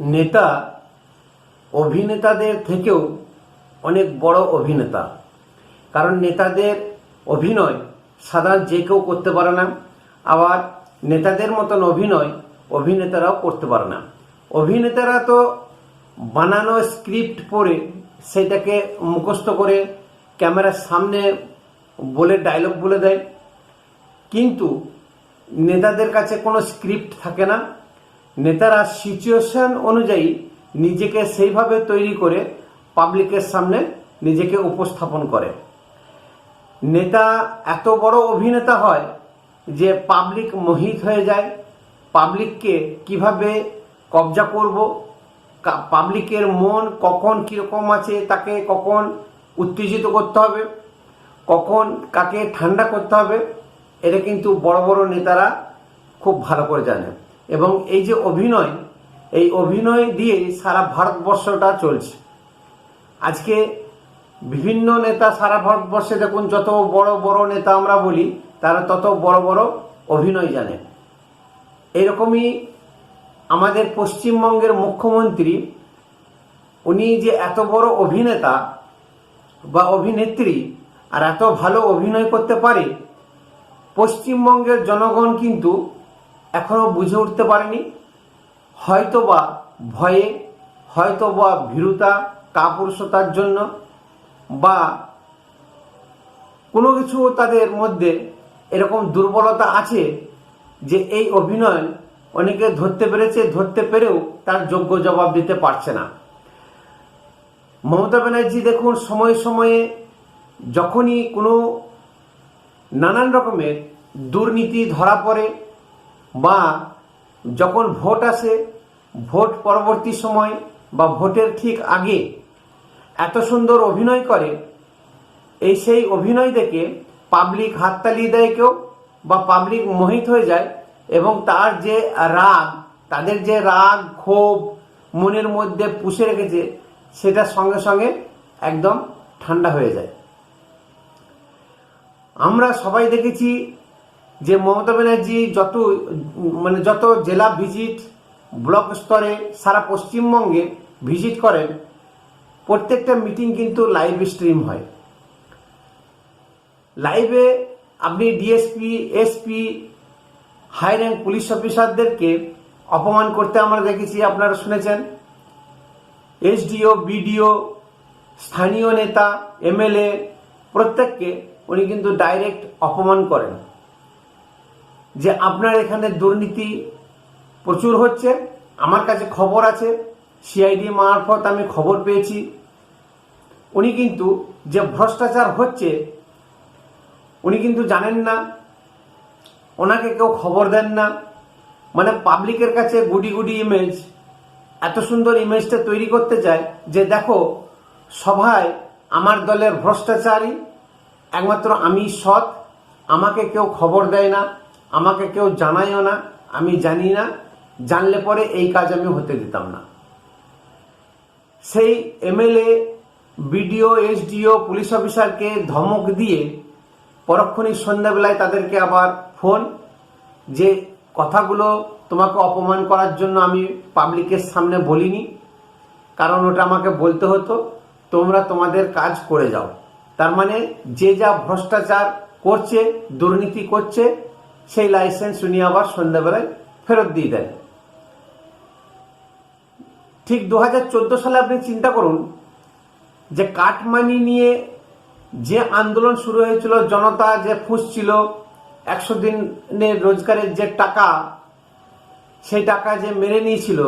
নেতা, অভিনেতাদের থেকেও অনেক বড় অভিনেতা। কারণ নেতাদের অভিনয় সাধারণ যে কেউ করতে পারে না, আবার নেতাদের মতন অভিনয় অভিনেতারাও করতে পারে না। অভিনেতারা তো বানানো স্ক্রিপ্ট পড়ে সেটাকে মুখস্থ করে ক্যামেরার সামনে বলে ডায়লগ বলে দেয়। কিন্তু নেতাদের কাছে কোনো স্ক্রিপ্ট থাকে না। নেতারা সিচুয়েশন অনুযায়ী নিজেকে সেইভাবে তৈরি করে পাবলিকের সামনে নিজেকে উপস্থাপন করে। নেতা এত বড় অভিনেতা হয় যে পাবলিক মোহিত হয়ে যায়। পাবলিককে কীভাবে কবজা করব? পাবলিকের মন কখন কীরকম আছে তাকে কখন উত্তেজিত করতে হবে? কখন কাকে ঠান্ডা করতে হবে? এটা কিন্তু বড় বড় নেতারা খুব ভালো করে জানে। এবং এই যে অভিনয়, এই অভিনয় দিয়েই সারা ভারতবর্ষটা চলছে। আজকে বিভিন্ন নেতা সারা ভারতবর্ষে দেখুন, যত বড় বড় নেতা আমরা বলি, তারা তত বড় বড় অভিনয় জানে। এরকমই আমাদের পশ্চিমবঙ্গের মুখ্যমন্ত্রী, উনি যে এত বড় অভিনেতা বা অভিনেত্রী আর এত ভালো অভিনয় করতে পারে, পশ্চিমবঙ্গের জনগণ কিন্তু এখনও বুঝে উঠতে পারেনি। হয়তোবা ভয়ে, হয়তোবা ভীরুতা, কাপুরুষতার জন্য বা কোনো কিছু তাদের মধ্যে এরকম দুর্বলতা আছে যে এই অভিনয় অনেকে ধরতে পেরেছে, ধরতে পেরেও তার যোগ্য জবাব দিতে পারছে না। মমতা ব্যানার্জি দেখুন, সময়ে সময়ে যখনই কোনো নানান রকমের দুর্নীতি ধরা পড়ে বা যখন ভোট আসে, ভোট পরবর্তী সময় বা ভোটের ঠিক আগে এত সুন্দর অভিনয় করে, এই সেই অভিনয় দেখে পাবলিক হাততালি দেয় কেউ বা পাবলিক মোহিত হয়ে যায় এবং তার যে রাগ, তাদের যে রাগ, ক্ষোভ মনের মধ্যে পুষে রেখেছে, সেটা সঙ্গে সঙ্গে একদম ঠান্ডা হয়ে যায়। আমরা সবাই দেখেছি যে মমতা ব্যানার্জি যত মানে যত জেলা ভিজিট, ব্লক স্তরে সারা পশ্চিমবঙ্গে ভিজিট করেন, প্রত্যেকটা মিটিং কিন্তু লাইভ স্ট্রিম হয়। লাইভে আপনি DSP, SP, high rank police অফিসারদেরকে অপমান করতে আমরা দেখেছি, আপনারা শুনেছেন? এসডিও, বিডিও, স্থানীয় নেতা, এমএলএ, প্রত্যেককে উনি কিন্তু ডাইরেক্ট অপমান করেন। যে আপনার এখানে দুর্নীতি প্রচুর হচ্ছে, আমার কাছে খবর আছে সিআইডি মারফত আমি খবর পেয়েছি। উনি কিন্তু যে ভ্রষ্টাচার হচ্ছে, উনি কিন্তু জানেন না, ওনাকে কেউ খবর দেন না। মানে পাবলিকের কাছে গুডি গুডি ইমেজ এত সুন্দর ইমেজটা তৈরি করতে চায় যে দেখো, সভায় আমার দলের ভ্রষ্টাচারী, একমাত্র আমি সৎ, আমাকে কেউ খবর দেয় না। আমাকে কেউ জানাইও না, আমি জানি না, জানলে পরে এই কাজ আমি হতে দিতাম না। সেই এমএলএ, বিডিও, এসডিও, পুলিশ অফিসারকে ধমক দিয়ে পরক্ষণই সন্ধ্যাবেলায় তাদেরকে আবার ফোন যে কথাগুলো তোমাকে অপমান করার জন্য আমি পাবলিকের সামনে বলিনি, কারণ ওটা আমাকে বলতে হতো, তোমরা তোমাদের কাজ করে যাও। তার মানে যে যা ভ্রষ্টাচার করছে, দুর্নীতি করছে সেই লাইসেন্স উনি আবার সন্ধ্যাবেলায় ফেরত দিয়ে দেন। ঠিক দু হাজার চোদ্দ সালে আপনি চিন্তা করুন যে কাটমানি নিয়ে যে আন্দোলন শুরু হয়েছিল, জনতা যে ফুঁসছিল একশো দিনের রোজগারের যে টাকা, সেই টাকা যে মেরে নিয়েছিল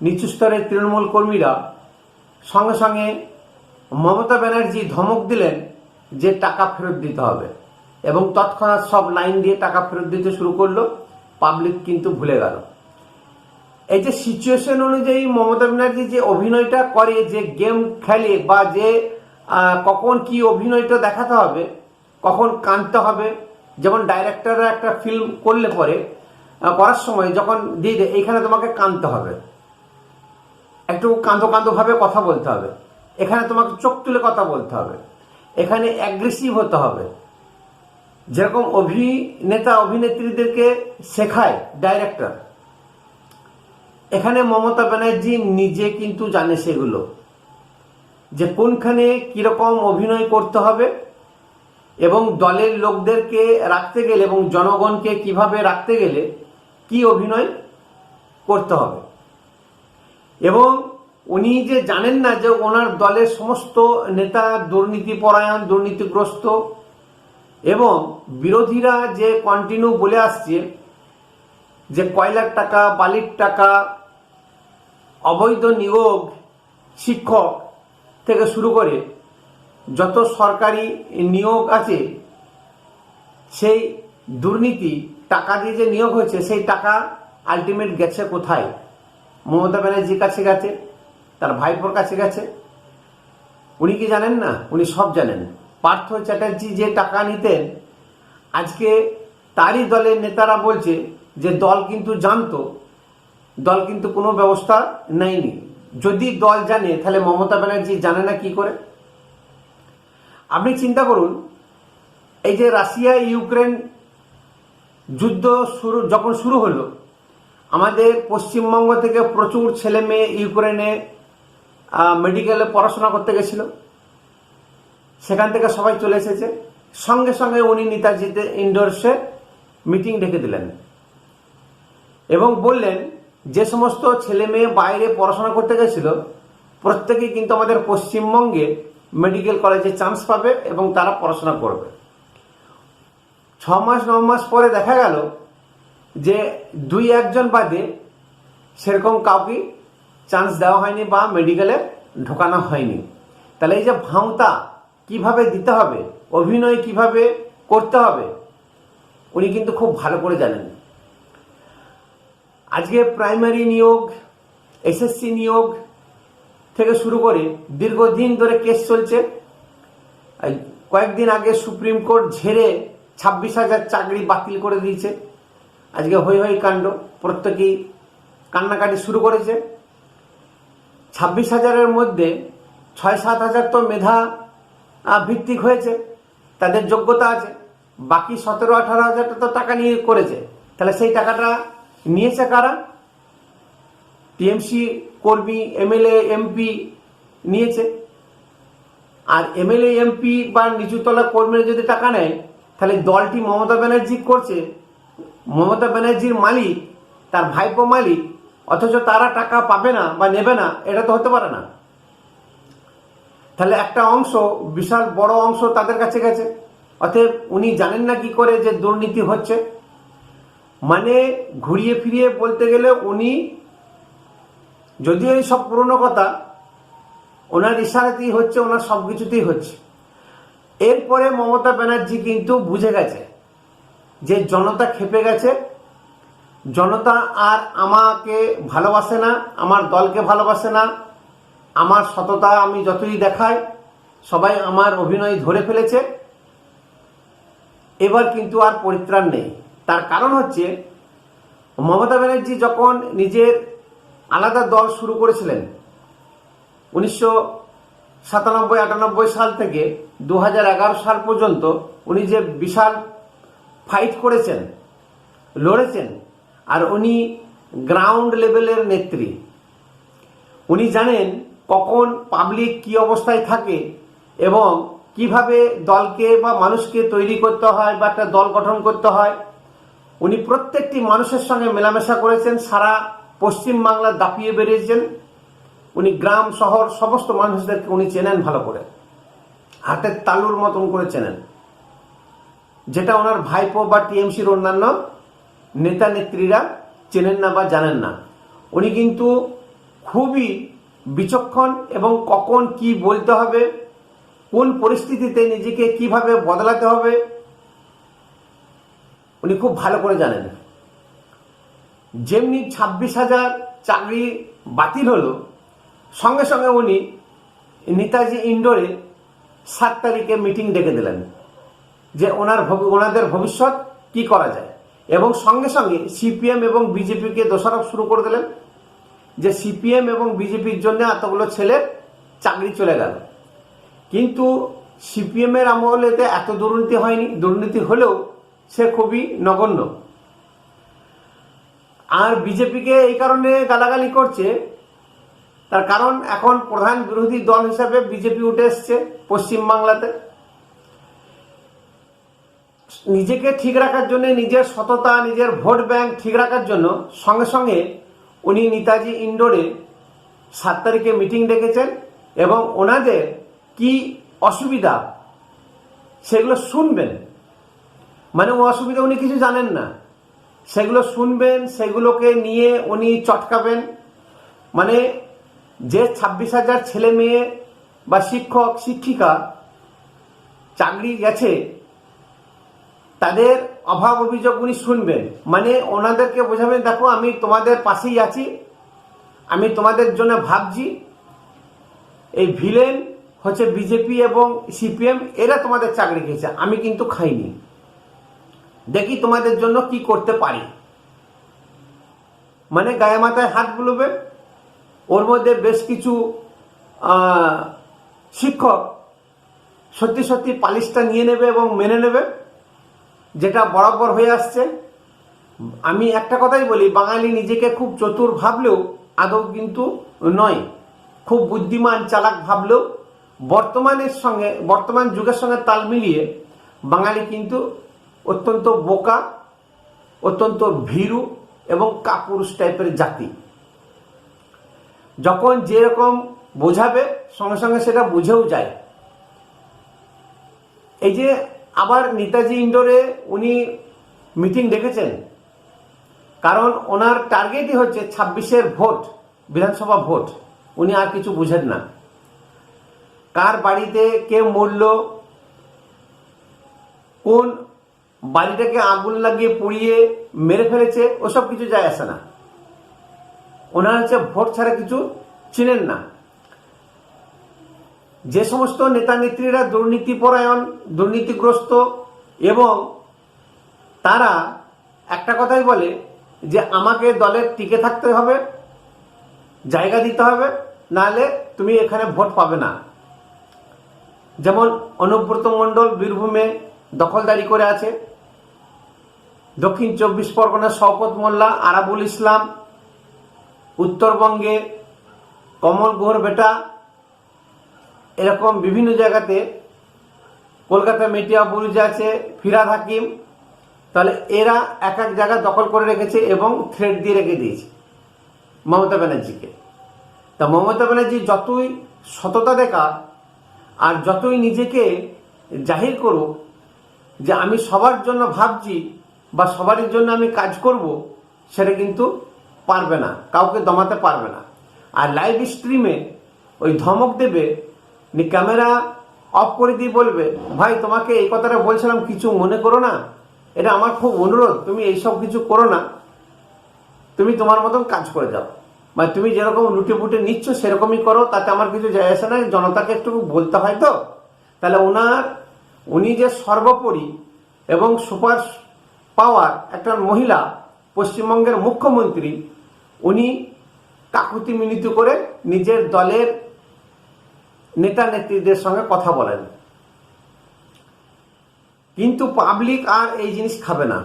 নিচু স্তরের তৃণমূল কর্মীরা, সঙ্গে সঙ্গে মমতা ব্যানার্জি ধমক দিলেন যে টাকা ফেরত দিতে হবে। এবং তৎক্ষণাৎ সব লাইন দিয়ে টাকা ফেরত দিতে শুরু করল। পাবলিক কিন্তু ভুলে গেল। এই যে সিচুয়েশন অনুযায়ী মমতা ব্যানার্জি যে অভিনয়টা করে, যে গেম খেলে বা যে কখন কি অভিনয়টা দেখাতে হবে, কখন কাঁদতে হবে, যেমন ডাইরেক্টররা একটা ফিল্ম করলে পরে করার সময় যখন দিয়ে দেয়, এইখানে তোমাকে কাঁদতে হবে। একটু কাঁদো কাঁদো ভাবে কথা বলতে হবে। এখানে তোমাকে চোখ তুলে কথা বলতে হবে। এখানে অ্যাগ্রেসিভ হতে হবে। যেরকম অভিনেতা, অভিনেত্রীদেরকে শেখায় ডাইরেক্টর এখানে মমতা ব্যানার্জি নিজে কিন্তু জানে সেগুলো। যে কোনখানে কীরকম অভিনয় করতে হবে এবং দলের লোকদেরকে রাখতে গেলে এবং জনগণকে কীভাবে রাখতে গেলে কি অভিনয় করতে হবে। এবং উনি যে জানেন না যে ওনার দলের সমস্ত নেতা, দুর্নীতিপরায়ণ, দুর্নীতিগ্রস্ত এবং বিরোধীরা যে কন্টিনিউ বলে আসছে, যে কয়লার টাকা বালির টাকা অবৈধ নিয়োগ শিক্ষক থেকে শুরু করে যত সরকারি নিয়োগ আছে, সেই দুর্নীতি, টাকা দিয়ে যে নিয়োগ হয়েছে, সেই টাকা আলটিমেট গেছে কোথায়? মমতা ব্যানার্জির কাছে গেছে, তার ভাইপোর কাছে গেছে। উনি কি জানেন না? উনি সব জানেন। পার্থ চ্যাটার্জি যে টাকা নিতেন, আজকে তারই দলের নেতারা বলছে যে দল কিন্তু জানতো, দল কিন্তু কোনো ব্যবস্থা নেয়নি। যদি দল জানে, তাহলে মমতা ব্যানার্জি জানে না কি করে? আপনি চিন্তা করুন, এই যে রাশিয়া, ইউক্রেন যুদ্ধ শুরু, যখন শুরু হলো, আমাদের পশ্চিমবঙ্গ থেকে প্রচুর ছেলে মেয়ে ইউক্রেনে মেডিকেলে পড়াশোনা করতে গেছিল। সেখান থেকে সবাই চলে এসেছে। সঙ্গে সঙ্গে উনি নেতাজিতে ইন্ডোরসে মিটিং ডেকে দিলেন এবং বললেন, যে সমস্ত ছেলে মেয়ে বাইরে পড়াশোনা করতে গেছিল, প্রত্যেকেই কিন্তু আমাদের পশ্চিমবঙ্গে মেডিকেল কলেজে চান্স পাবে এবং তারা পড়াশোনা করবে। ছ মাস ন মাস পরে দেখা গেল যে দুই, একজন বাদে সেরকম কাউকে চান্স দেওয়া হয়নি বা মেডিকেলে ঢোকানো হয়নি। তাহলে এই যে ভাঁওতা কীভাবে দিতে হবে? অভিনয় কীভাবে করতে হবে? উনি কিন্তু খুব ভালো করে জানেন। আজকে প্রাইমারি নিয়োগ এসএসসি নিয়োগ থেকে শুরু করে দীর্ঘদিন ধরে কেস চলছে। কয়েকদিন আগে সুপ্রিম কোর্ট ঝেড়ে ছাব্বিশ হাজার চাকরি বাতিল করে দিয়েছে। আজকে হই হই কাণ্ড, প্রত্যেকেই কান্নাকাটি শুরু করেছে। ছাব্বিশ হাজারের মধ্যে ছয় সাত হাজার তো মেধা ভিত্তিক হয়েছে, তাদের যোগ্যতা আছে, বাকি সতেরো আঠারো হাজারটা তো টাকা নিয়ে করেছে। তাহলে সেই টাকাটা নিয়েছে কারা? টিএমসি কর্মী, এমএলএ, এমপি নিয়েছে। আর এমএলএ, এমপি বা নিচুতলা কর্মীরা যদি টাকা নেয়, তাহলে দলটি মমতা ব্যানার্জি করছে। মমতা ব্যানার্জির মালিক, তার ভাইপো মালিক, অথচ তারা টাকা পাবে না বা নেবে না, এটা তো হতে পারে না। তাহলে একটা অংশ, বিশাল বড় অংশ তাদের কাছে গেছে। অতএব উনি জানেন না কি করে যে দুর্নীতি হচ্ছে। মানে ঘুরিয়ে ফিরিয়ে বলতে গেলে উনি, যদিও এই সব পুরনো কথা, ওনার ইশারাতেই হচ্ছে, ওনার সব কিছুতেই হচ্ছে। এরপরে মমতা ব্যানার্জি কিন্তু বুঝে গেছে যে জনতা খেপে গেছে। জনতা আর আমাকে ভালোবাসে না, আমার দলকে ভালোবাসে না আমার সততা আমি যতই দেখাই, সবাই আমার অভিনয় ধরে ফেলেছে। এবার কিন্তু আর পরিত্রাণ নেই। তার কারণ হচ্ছে, মমতা ব্যানার্জি যখন নিজের আলাদা দল শুরু করেছিলেন, উনিশশো সাতানব্বই, আটানব্বই সাল থেকে দু হাজার এগারো সাল পর্যন্ত উনি যে বিশাল ফাইট করেছেন, লড়েছেন, আর উনি গ্রাউন্ড লেভেলের নেত্রী। উনি জানেন কখন পাবলিক কি অবস্থায় থাকে এবং কীভাবে দলকে বা মানুষকে তৈরি করতে হয় বা একটা দল গঠন করতে হয়, উনি প্রত্যেকটি মানুষের সঙ্গে মেলামেশা করেছেন, সারা পশ্চিম বাংলা দাপিয়ে বেরিয়েছেন। উনি গ্রাম, শহর, সমস্ত মানুষদেরকে উনি চেনেন ভালো করে। হাতের তালুর মতন করে চেনেন। যেটা ওনার ভাইপো বা টিএমসির অন্যান্য নেতা নেত্রীরা চেনেন না বা জানেন না। উনি কিন্তু খুবই বিচক্ষণ এবং কখন কি বলতে হবে, কোন পরিস্থিতিতে নিজেকে কীভাবে বদলাতে হবে, উনি খুব ভালো করে জানেন। যেমনি ছাব্বিশ হাজার চাকরি বাতিল হলো, সঙ্গে সঙ্গে উনি নেতাজি ইন্ডোরে সাত তারিখে মিটিং ডেকে দিলেন, যে ওনার ওনাদের ভবিষ্যৎ কি করা যায়। এবং সঙ্গে সঙ্গে সিপিএম এবং বিজেপিকে দোষারোপ শুরু করে দিলেন। যে সিপিএম এবং বিজেপির জন্য এতগুলো ছেলের চাকরি চলে গেল। কিন্তু সিপিএম এর আমলেতে এত দুর্নীতি হয়নি, দুর্নীতি হলেও সে খুবই নগণ্য। আর বিজেপিকে এই কারণে গালাগালি করছে, তার কারণ এখন প্রধান বিরোধী দল হিসাবে বিজেপি উঠে এসছে পশ্চিমবাংলাতে নিজেকে ঠিক রাখার জন্য, নিজের সততা, নিজের ভোট ব্যাংক ঠিক রাখার জন্য সঙ্গে সঙ্গে উনি নেতাজি ইন্ডোরে সাত তারিখে মিটিং ডেকেছেন এবং ওনাদের কি অসুবিধা সেগুলো শুনবেন। মানে ও অসুবিধা উনি কিছু জানেন না। সেগুলো শুনবেন, সেগুলোকে নিয়ে উনি চটকাবেন। মানে যে ছাব্বিশ হাজার ছেলে মেয়ে বা শিক্ষক, শিক্ষিকা চাকরি গেছে তাদের অভাব অভিযোগ উনি শুনবেন। মানে ওনাদেরকে বোঝাবেন, দেখো, আমি তোমাদের পাশেই আছি। আমি তোমাদের জন্য ভাবছি। এই ভিলেন হচ্ছে বিজেপি এবং সিপিএম এরা তোমাদের চাকরি খেয়েছে। আমি কিন্তু খাইনি। দেখি তোমাদের জন্য কি করতে পারি। মানে গায়ে মাথায় হাত বুলবে। ওর মধ্যে বেশ কিছু শিক্ষক সত্যি সত্যি পালিশটা নিয়ে নেবে এবং মেনে নেবে। যেটা বরাবর হয়ে আসছে। আমি একটা কথাই বলি, বাঙালি নিজেকে খুব চতুর ভাবলেও আদৌ কিন্তু নয়। খুব বুদ্ধিমান, চালাক ভাবলেও বর্তমানের সঙ্গে, বর্তমান যুগের সঙ্গে তাল মিলিয়ে বাঙালি কিন্তু অত্যন্ত বোকা, অত্যন্ত ভীরু এবং কাপুরুষ টাইপের জাতি। যখন যেরকম বোঝাবে, সঙ্গে সঙ্গে সেটা বুঝেও যায়। এই যে আবার নেতাজি ইন্ডোরে উনি মিটিং ডেকেছেন। কারণ ওনার টার্গেটই হচ্ছে ছাব্বিশের ভোট, বিধানসভা ভোট। উনি আর কিছু বুঝেন না। কার বাড়িতে কে মরল, কোন বাড়িটাকে আগুন লাগিয়ে পুড়িয়ে মেরে ফেলেছে, ওসব কিছু যায় আসে না। ওনার হচ্ছে ভোট ছাড়া কিছু চিনেন না। যে সমস্ত নেতা নেত্রীরা দুর্নীতিপরায়ণ দুর্নীতিগ্রস্ত এবং তারা একটা কথাই বলে যে আমাকে দলের টিকে থাকতে হবে, জায়গা দিতে হবে, নাহলে তুমি এখানে ভোট পাবে না। যেমন অনুব্রত মণ্ডল বীরভূমে দখলদারি করে আছে, দক্ষিণ চব্বিশ পরগনার শওকত মোল্লা, আরাবুল ইসলাম, উত্তরবঙ্গে কমল গুহর বেটা এরকম বিভিন্ন জায়গাতে কলকাতা মেটিয়া বুরুজে আছে, ফিরাদ হাকিম। তাহলে এরা এক এক জায়গা দখল করে রেখেছে এবং থ্রেড দিয়ে রেখে দিয়েছে মমতা ব্যানার্জিকে। তা মমতা ব্যানার্জি যতই সততা দেখা আর যতই নিজেকে জাহির করুক যে আমি সবার জন্য ভাবছি বা সবারই জন্য আমি কাজ করব, সেটা কিন্তু পারবে না, কাউকে দমাতে পারবে না। আর লাইভ স্ট্রিমে ওই ধমক দেবে ক্যামেরা অফ করে দিয়ে বলবে, ভাই, তোমাকে এই কথাটা বলছিলাম, কিছু মনে করো না। এটা আমার খুব অনুরোধ, তুমি এইসব কিছু করো না। তুমি তোমার মতন কাজ করে যাও। মানে তুমি যেরকম লুটে ফুটে নিচ্ছ, সেরকমই করো, তাতে আমার কিছু যায় আসে না, জনতাকে একটু বলতে হয় তো? তাহলে ওনার, উনি যে সর্বোপরি এবং সুপার পাওয়ার একটা মহিলা, পশ্চিমবঙ্গের মুখ্যমন্ত্রী, উনি কাকুতি মিনতি করে নিজের দলের নেতা নেত্রীদের সঙ্গে কথা বলেন। কিন্তু পাবলিক আর এই জিনিস খাবে না।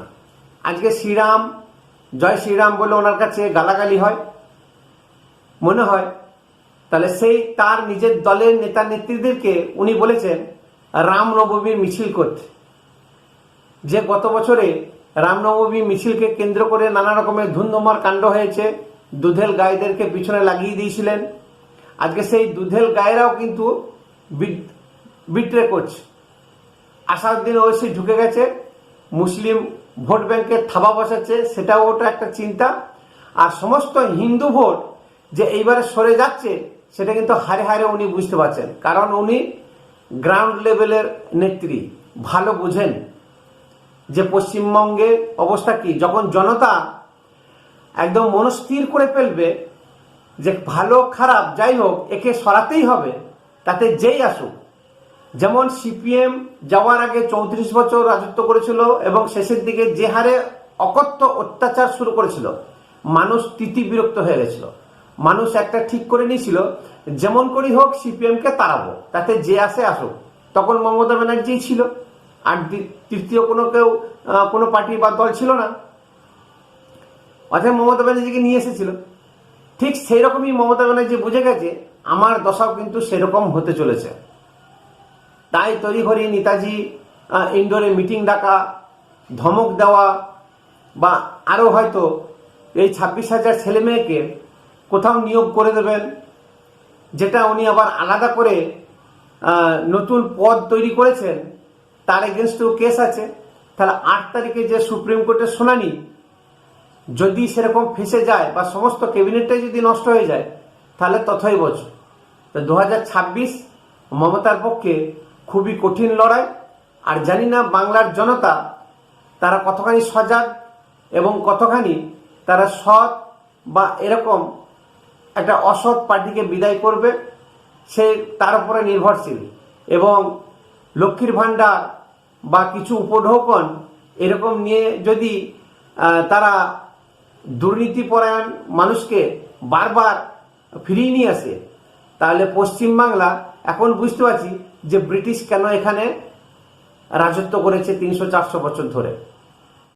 আজকে শ্রীরাম, জয় শ্রীরাম বলে ওনার কাছে গালাগালি হয়। মনে হয়, তাহলে সেই তার নিজের দলের নেতা নেত্রীদেরকে উনি বলেছেন রামনবমীর মিছিল করতে। যে গত বছরে রামনবমী মিছিলকে কেন্দ্র করে নানা রকমের ধুন্ধুমার কাণ্ড হয়েছে, দুধেল গায়েদেরকে পিছনে লাগিয়ে দিয়েছিলেন। আজকে সেই দুধেল গায়েরাও কিন্তু বিট্রে করছে। আসাদুদ্দিন ওয়েসি ঢুকে গেছে, মুসলিম ভোট ব্যাংকের থাবা বসাচ্ছে, সেটাও ওটা একটা চিন্তা। আর সমস্ত হিন্দু ভোট যে এইবারে সরে যাচ্ছে, সেটা কিন্তু হারে হারে উনি বুঝতে পারছেন। কারণ উনি গ্রাউন্ড লেভেলের নেত্রী, ভালো বুঝেন যে পশ্চিমবঙ্গে অবস্থা কি। যখন জনতা একদম মনস্থির করে ফেলবে যে ভালো, খারাপ, যাই হোক, একে সরাতেই হবে, তাতে যেই আসুক। যেমন সিপিএম যাওয়ার আগে চৌত্রিশ বছর রাজত্ব করেছিল এবং শেষের দিকে যে হারে অকথ্য অত্যাচার শুরু করেছিল, মানুষ তিতি বিরক্ত হয়ে গেছিল। মানুষ একটা ঠিক করে নিয়েছিল, যেমন করি হোক সিপিএমকে তাড়াবো, তাতে যে আসে আসুক। তখন মমতা ব্যানার্জি ছিল, আর তৃতীয় কোনো কেউ কোনো পার্টি বা দল ছিল না। অর্থাৎ মমতা ব্যানার্জিকে নিয়ে এসেছিল। ঠিক সেই রকমই মমতা ব্যানার্জি বুঝে গেছে, আমার দশাও কিন্তু সেরকম হতে চলেছে। তাই তড়িঘড়ি নেতাজি ইন্ডোরে মিটিং ডাকা, ধমক দেওয়া, বা আরও হয়তো এই ছাব্বিশ হাজার ছেলে মেয়েকে কোথাও নিয়োগ করে দেবেন, যেটা উনি আবার আলাদা করে নতুন পদ তৈরি করেছেন, তার এগেনস্টেও কেস আছে। তাহলে আট তারিখে যে সুপ্রিম কোর্টের শুনানি যদি সেরকম ফেসে যায় বা সমস্ত ক্যাবিনেটটাই যদি নষ্ট হয়ে যায়, তাহলে তথই বছর তো দু মমতার পক্ষে খুবই কঠিন লড়াই। আর জানি না বাংলার জনতা তারা কতখানি সজাগ এবং কতখানি তারা সৎ বা এরকম একটা অসৎ পার্টিকে বিদায় করবে, সে তার উপরে নির্ভরশীল। এবং লক্ষ্মীর ভাণ্ডার বা কিছু উপঢৌকন এরকম নিয়ে যদি তারা দুর্নীতিপরায়ণ মানুষকে বারবার ফিরিয়ে নিয়ে আসে। তাহলে পশ্চিমবাংলা এখন বুঝতে পারছি যে ব্রিটিশ কেন এখানে রাজত্ব করেছে তিনশো চারশো বছর ধরে।